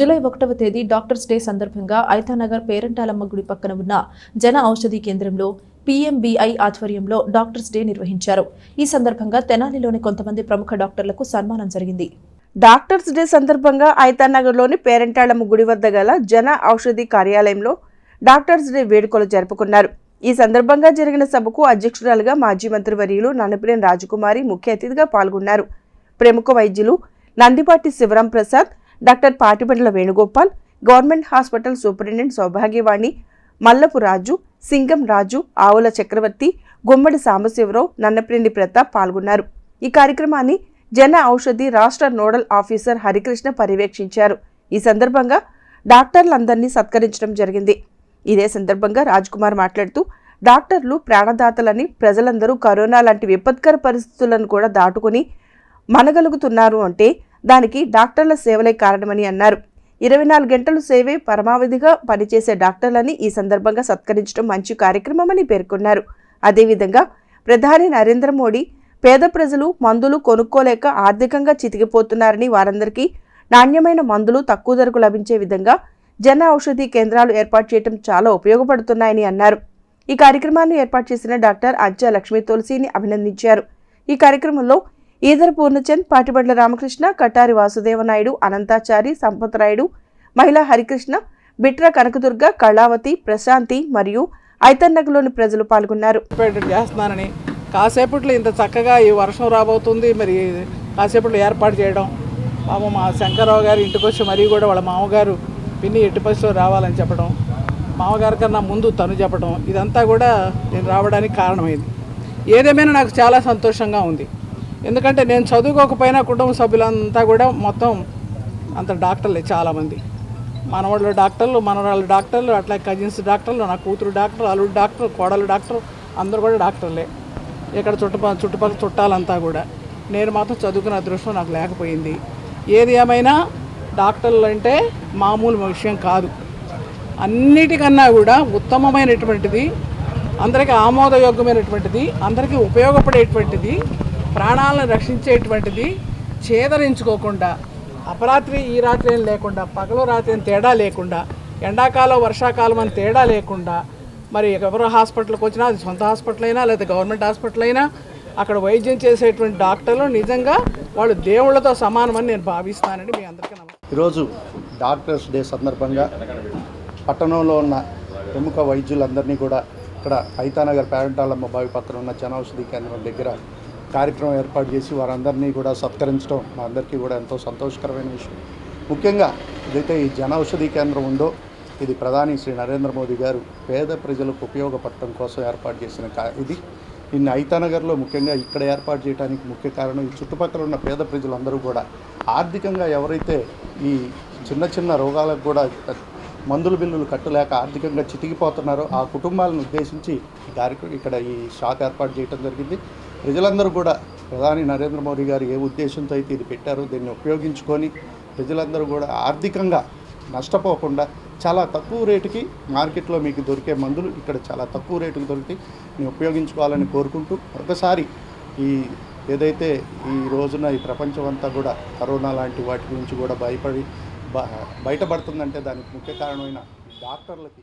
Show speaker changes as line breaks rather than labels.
July ఒకటవ తేదీ doctors day సందర్భంగా ఐతానగర్ పేరంటాలమ్మ గుడి పక్కన ఉన్న జన ఔషధి కేంద్రంలో పీఎంబీఐ ఆధ్వర్యంలో డాక్టర్స్ డే నిర్వహించారు. ఈ సందర్భంగా తెనాలిలోని కొంతమంది ప్రముఖ డాక్టర్లకు సన్మానం జరిగింది.
డాక్టర్స్ డే సందర్భంగా ఐతానగర్లోని పేరంటాళమ్మ గుడి వద్ద గల జన ఔషధి కార్యాలయంలో డాక్టర్స్ డే వేడుకలు జరుపుకున్నారు. ఈ సందర్భంగా జరిగిన సభకు అధ్యక్షురాలుగా మాజీ మంత్రి వర్యులు నన్నపిరేని రాజకుమారి ముఖ్య అతిథిగా పాల్గొన్నారు. ప్రముఖ వైద్యులు Nandipati Sivaram Prasad doctor Patibandla Venugopal government hospital superintendent Saubhagyavani Mallapu Raju Singam Raju Avula Chakravarthi Gummadi Sambasivarao నన్నపిరెడ్డి Pratap పాల్గొన్నారు. ఈ కార్యక్రమాన్ని జన ఔషధి రాష్ట్ర నోడల్ ఆఫీసర్ హరికృష్ణ పర్యవేక్షించారు. ఈ సందర్భంగా డాక్టర్లందరినీ సత్కరించడం జరిగింది. ఇదే సందర్భంగా కుమార్ మాట్లాడుతూ డాక్టర్లు ప్రాణదాతలని ప్రజలందరూ కరోనా లాంటి విపత్కర పరిస్థితులను కూడా దాటుకుని మనగలుగుతున్నారు అంటే దానికి డాక్టర్ల సేవలే కారణమని అన్నారు. ఇరవై నాలుగు గంటలు సేవే పరమావధిగా పనిచేసే డాక్టర్లని ఈ సందర్భంగా సత్కరించడం మంచి కార్యక్రమమని పేర్కొన్నారు. అదేవిధంగా ప్రధాని నరేంద్ర మోడీ పేద ప్రజలు మందులు కొనుక్కోలేక ఆర్థికంగా చితికిపోతున్నారని వారందరికీ నాణ్యమైన మందులు తక్కువ ధరకు లభించే విధంగా జన ఔషధి కేంద్రాలు ఏర్పాటు చేయడం చాలా ఉపయోగపడుతున్నాయని అన్నారు. ఈ కార్యక్రమాన్ని ఏర్పాటు చేసిన డాక్టర్ అజ్జా లక్ష్మీ తులసిని అభినందించారు. ఈ కార్యక్రమంలో ఈదర్ పూర్ణచంద్ పాటిబండ్ల రామకృష్ణ కటారి వాసుదేవనాయుడు అనంతాచారి సంపతరాయుడు మహిళా హరికృష్ణ బిట్ర కనకదుర్గ కళావతి ప్రశాంతి మరియు ఐతన్నగలోని ప్రజలు పాల్గొన్నారు.
చేస్తున్నానని కాసేపట్లో ఇంత చక్కగా ఈ వర్షం రాబోతుంది. మరి కాసేపట్లో ఏర్పాటు చేయడం. పాపం మా శంకరరావు గారి ఇంటికి వచ్చి మరీ కూడా వాళ్ళ మామగారు పిన్ని ఎట్టి పరిస్థితిలో రావాలని చెప్పడం మామగారి కన్నా ముందు తను చెప్పడం ఇదంతా కూడా నేను రావడానికి కారణమైంది. ఏదేమైనా నాకు చాలా సంతోషంగా ఉంది. ఎందుకంటే నేను చదువుకోకపోయినా కుటుంబ సభ్యులంతా కూడా మొత్తం అంత డాక్టర్లే చాలామంది. మనవాళ్ళు డాక్టర్లు మనవాళ్ళు డాక్టర్లు అట్లా కజిన్స్ డాక్టర్లు నా కూతురు డాక్టర్ అల్లుడు డాక్టర్ కోడలు డాక్టర్ అందరూ కూడా డాక్టర్లే. ఇక్కడ చుట్టుపక్కల చుట్టుపక్కల చుట్టాలంతా కూడా. నేను మాత్రం చదువుకున్న అదృష్టం నాకు లేకపోయింది. ఏది ఏమైనా డాక్టర్లు అంటే మామూలు విషయం కాదు. అన్నిటికన్నా కూడా ఉత్తమమైనటువంటిది అందరికీ ఆమోదయోగ్యమైనటువంటిది అందరికీ ఉపయోగపడేటువంటిది ప్రాణాలను రక్షించేటువంటిది ఛేదరించుకోకుండా అపరాత్రి ఈ రాత్రి ఏం లేకుండా పగలు రాత్రి ఏం తేడా లేకుండా ఎండాకాలం వర్షాకాలం అని తేడా లేకుండా మరి ఎవరు హాస్పిటల్కి వచ్చినా అది సొంత హాస్పిటల్ అయినా లేదా గవర్నమెంట్ హాస్పిటల్ అయినా అక్కడ వైద్యం చేసేటువంటి డాక్టర్లు నిజంగా వాళ్ళు దేవుళ్ళతో సమానమని నేను భావిస్తానని మీ అందరికీ నమస్కారం.
ఈరోజు డాక్టర్స్ డే సందర్భంగా పట్టణంలో ఉన్న ప్రముఖ వైద్యులందరినీ కూడా ఇక్కడ ఐతానగర్ పేరంటాలమ్మ బావి పక్కన ఉన్న జనౌషధి కేంద్రం దగ్గర కార్యక్రమం ఏర్పాటు చేసి వారందరినీ కూడా సత్కరించడం మా అందరికీ కూడా ఎంతో సంతోషకరమైన విషయం. ముఖ్యంగా ఏదైతే ఈ జనౌషధి కేంద్రం ఉందో ఇది ప్రధాని శ్రీ నరేంద్ర మోదీ గారు పేద ప్రజలకు ఉపయోగపడటం కోసం ఏర్పాటు చేసిన కా ఇది. నిన్న ఐతానగర్లో ముఖ్యంగా ఇక్కడ ఏర్పాటు చేయడానికి ముఖ్య కారణం ఈ చుట్టుపక్కల ఉన్న పేద ప్రజలందరూ కూడా ఆర్థికంగా ఎవరైతే ఈ చిన్న చిన్న రోగాలకు కూడా మందుల బిల్లులు కట్టలేక ఆర్థికంగా చితికిపోతున్నారో ఆ కుటుంబాలను ఉద్దేశించి కార్యక్రమం ఇక్కడ ఈ షాప్ ఏర్పాటు చేయడం జరిగింది. ప్రజలందరూ కూడా ప్రధాని నరేంద్ర మోడీ గారు ఏ ఉద్దేశంతో అయితే ఇది పెట్టారో దీన్ని ఉపయోగించుకొని ప్రజలందరూ కూడా ఆర్థికంగా నష్టపోకుండా చాలా తక్కువ రేటుకి మార్కెట్లో మీకు దొరికే మందులు ఇక్కడ చాలా తక్కువ రేటుకి దొరికి నేను ఉపయోగించుకోవాలని కోరుకుంటూ ఒకసారి ఈ ఏదైతే ఈ రోజున ఈ ప్రపంచం అంతా కూడా కరోనా లాంటి వాటి గురించి కూడా భయపడి బ- బయటపడుతుందంటే దానికి ముఖ్య కారణమైన ఈ డాక్టర్లకి